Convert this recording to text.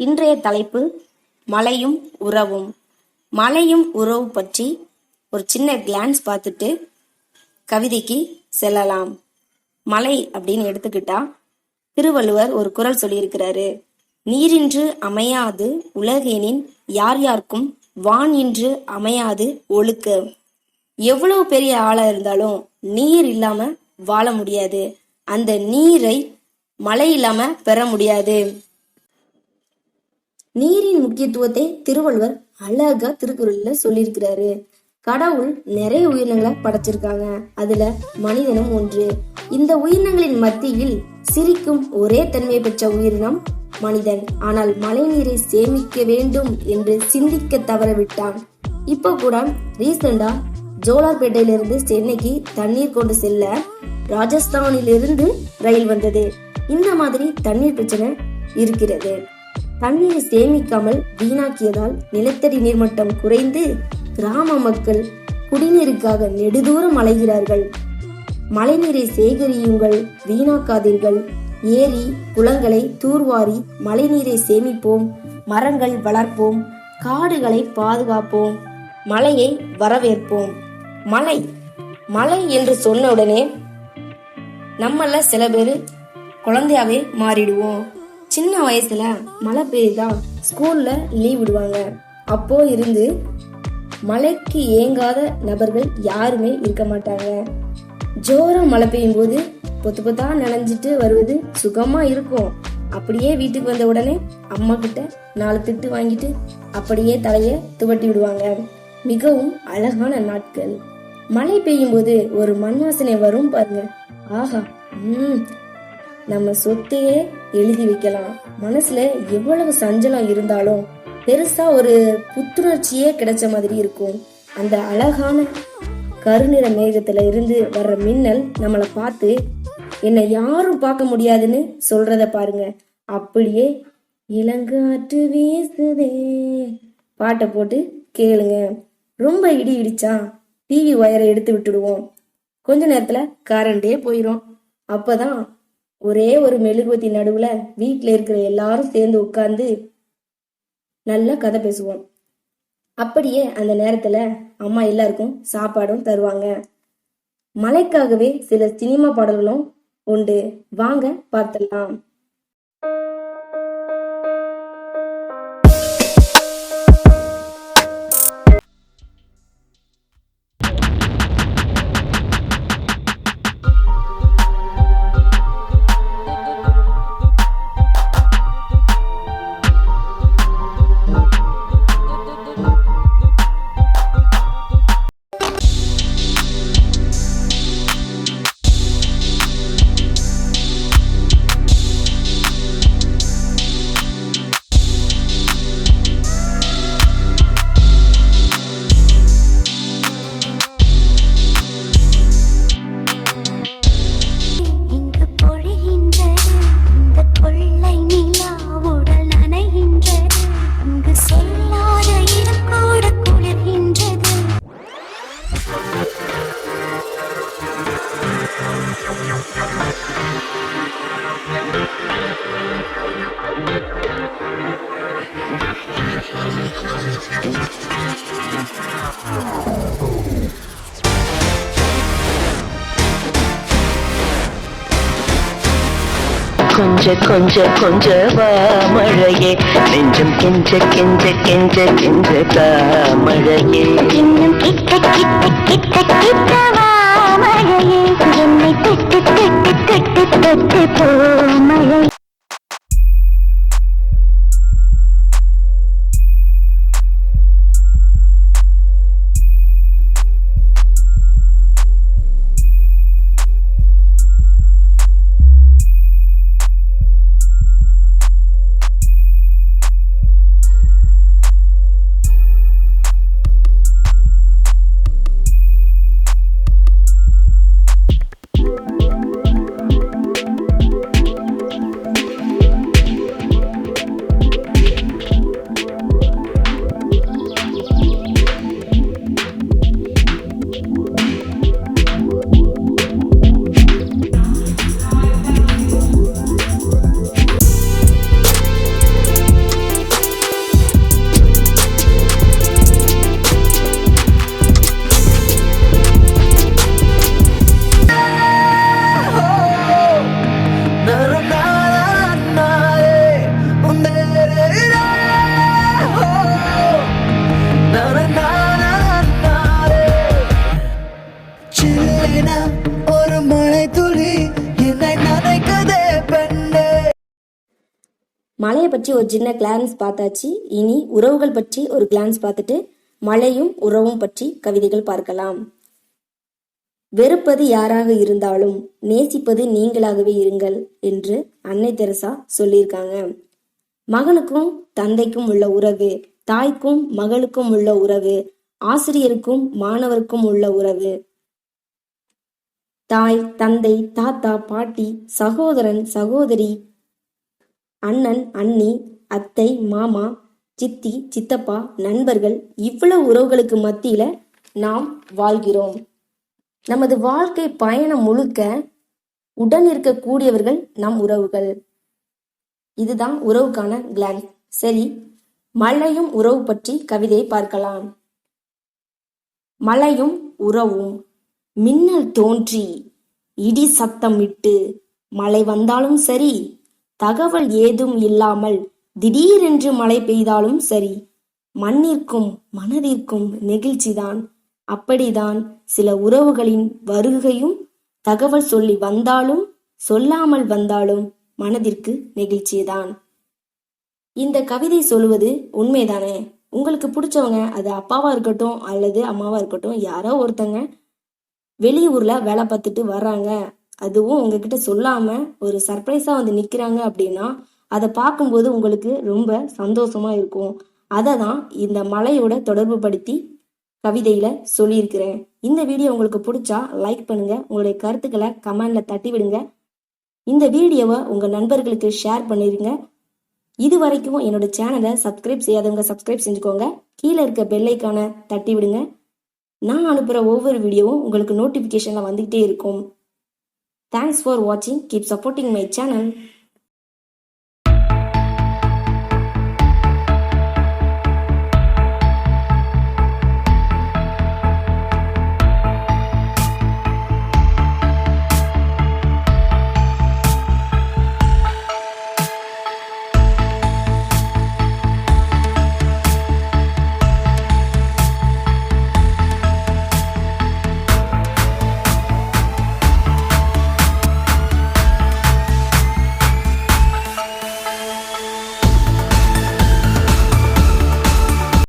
இன்றைய தலைப்பு மலையும் உறவும். மலையும் உறவு பற்றி ஒரு சின்ன கிளான்ஸ் பார்த்துட்டு கவிதைக்கு செல்லலாம். மலை அப்படின்னு எடுத்துக்கிட்டா திருவள்ளுவர் ஒரு குரல் சொல்லியிருக்கிறாரு. நீரின்று அமையாது உலகெனின் யார் யாருக்கும் வான் இன்று அமையாது ஒழுக்க. எவ்வளவு பெரிய ஆளா இருந்தாலும் நீர் இல்லாம வாழ முடியாது. அந்த நீரை மழை இல்லாம பெற முடியாது. நீரின் முக்கியத்துவத்தை திருவள்ளுவர் அழகா திருக்குறள்ல சொல்லியிருக்கிறாரு. கடவுள் நிறைய உயிரினங்களை படைச்சிருக்காங்க. அதுல மனிதனும் ஒன்று. இந்த உயிரினங்களின் மத்தியில் சிரிக்கும் ஒரே தன்மை பெற்ற உயிரினம் மனிதன். ஆனால் மழைநீரை சேமிக்க வேண்டும் என்று சிந்திக்க தவறவிட்டான். இப்ப கூட ரீசெண்டா ஜோலார்பேட்டையிலிருந்து சென்னைக்கு தண்ணீர் கொண்டு செல்ல ராஜஸ்தானிலிருந்து ரயில் வந்தது. இந்த மாதிரி தண்ணீர் பிரச்சனை இருக்கிறது. தண்ணீரை சேமிக்காமல் வீணாக்கியதால் நிலத்தடி நீர்மட்டம் குறைந்து கிராம மக்கள் குடிநீருக்காக நெடுதூரம் அலைகிறார்கள். மழைநீரை சேகரியுங்கள் வீணாக்காதீர்கள். ஏரி குளங்களை தூர்வாரி மழைநீரை சேமிப்போம் மரங்கள் வளர்ப்போம் காடுகளை பாதுகாப்போம் மழையை வரவேற்போம். மழை மழை என்று சொன்ன உடனே நம்மள சில பேர் குழந்தையாவே மாறிடுவோம். சின்ன வயசுல மழை பெய்யுதா ஸ்கூல்ல லீவ் விடுவாங்க. அப்போ இருந்து மழைக்கு ஏங்காத நபர்கள் யாருமே இருக்க மாட்டாங்க. ஜோரம் மழை பெய்யும் போது பொத்து பொத்தா நனைஞ்சிட்டு வருவது சுகமா இருக்கும். அப்படியே வீட்டுக்கு வந்த உடனே அம்மா கிட்ட நாலு திட்டு வாங்கிட்டு அப்படியே தலைய துவட்டி விடுவாங்க. மிகவும் அழகான நாட்கள். மழை பெய்யும் போது ஒரு மண் வாசனை வரும் பாருங்க. ஆஹா உம் நம்ம சொத்தையே எழுதி வைக்கலாம். மனசுல எவ்வளவு சஞ்சலம் இருந்தாலும் பெருசா ஒரு புத்துணர்ச்சியே கிடைச்ச மாதிரி இருக்கும். அந்த அழகான கருநிற மேகத்துல இருந்து வர்ற மின்னல் நம்மளை பார்த்து என்னை யாரும் பார்க்க முடியாதுன்னு சொல்றத பாருங்க. அப்படியே இளங்காற்று வீசுதே. பாட்டை போட்டு கேளுங்க. ரொம்ப இடி இடிச்சா டிவி ஒயரை எடுத்து விட்டுடுவோம். கொஞ்ச நேரத்துல கரண்டே போயிரும். அப்பதான் ஒரே ஒரு மெழுகுவத்தி நடுவுல வீட்டுல இருக்கிற எல்லாரும் சேர்ந்து உட்கார்ந்து நல்லா கதை பேசுவோம். அப்படியே அந்த நேரத்துல அம்மா எல்லாருக்கும் சாப்பாடும் தருவாங்க. மழைக்காகவே சில சினிமா பாடல்களும் உண்டு. வாங்க பார்த்தலாம் கொஞ்ச கொஞ்ச கொஞ்ச வா மழையே நெஞ்சம் கெஞ்ச கெஞ்ச கெஞ்ச கெஞ்ச தாமழையே இன்னும் கிட்ட கிட்ட கிட்ட கிட்ட வா மழையே என்னை தொட்டு தொட்டு தொட்டு தொட்டு போ மலையை பற்றி ஒரு சின்ன கிளான்ஸ் பார்த்தாச்சு. இனி உறவுகள் பற்றி ஒரு கிளான்ஸ் பார்த்துட்டு மழையும் உறவும் பற்றி கவிதைகள் பார்க்கலாம். வெறுப்பது யாராக இருந்தாலும் நேசிப்பது நீங்களாகவே இருங்கள் என்று அன்னை தெரசா சொல்லியிருக்காங்க. மகனுக்கும் தந்தைக்கும் உள்ள உறவு தாய்க்கும் மகளுக்கும் உள்ள உறவு ஆசிரியருக்கும் மாணவருக்கும் உள்ள உறவு. தாய் தந்தை தாத்தா பாட்டி சகோதரன் சகோதரி அண்ணன் அண்ணி அத்தை மாமா சித்தி சித்தப்பா நண்பர்கள் இவ்வளவு உறவுகளுக்கு மத்தியில நாம் வாழ்கிறோம். நமது வாழ்க்கை பயணம் முழுக்க உடன் இருக்கக்கூடியவர்கள் நம் உறவுகள். இதுதான் உறவுக்கான கிளான்ஸ் சரி மழையும் உறவு பற்றி கவிதையை பார்க்கலாம். மழையும் உறவும். மின்னல் தோன்றி இடி சத்தமிட்டு மழை வந்தாலும் சரி தகவல் ஏதும் இல்லாமல் திடீரென்று மழை பெய்தாலும் சரி மண்ணிற்கும் மனதிற்கும் நெகிழ்ச்சிதான். அப்படிதான் சில உறவுகளின் வருகையும் தகவல் சொல்லி வந்தாலும் சொல்லாமல் வந்தாலும் மனதிற்கு நெகிழ்ச்சிதான். இந்த கவிதை சொல்லுவது உண்மைதானே? உங்களுக்கு பிடிச்சவங்க அது அப்பாவா இருக்கட்டும் அல்லது அம்மாவா இருக்கட்டும் யாரோ ஒருத்தங்க வெளியூர்ல வேலை பார்த்துட்டு வர்றாங்க. அதுவும் உங்ககிட்ட சொல்லாம ஒரு சர்ப்ரைஸா வந்து நிக்கிறாங்க அப்படின்னா அதை பார்க்கும்போது உங்களுக்கு ரொம்ப சந்தோஷமா இருக்கும். அதை தான் இந்த மலையோட தொடர்பு படுத்தி கவிதையில சொல்லியிருக்கிறேன். இந்த வீடியோ உங்களுக்கு பிடிச்சா லைக் பண்ணுங்க. உங்களுடைய கருத்துக்களை கமெண்ட்ல தட்டி விடுங்க. இந்த வீடியோவை உங்க நண்பர்களுக்கு ஷேர் பண்ணிருங்க. இது வரைக்கும் என்னோட சேனலை சப்ஸ்கிரைப் செய்யாதவங்க சப்ஸ்கிரைப் செஞ்சுக்கோங்க. கீழே இருக்க பெல்லைக்கான தட்டி விடுங்க. நான் அனுப்புகிற ஒவ்வொரு வீடியோவும் உங்களுக்கு நோட்டிஃபிகேஷனில் வந்துகிட்டே இருக்கும். Thanks for watching, keep supporting my channel.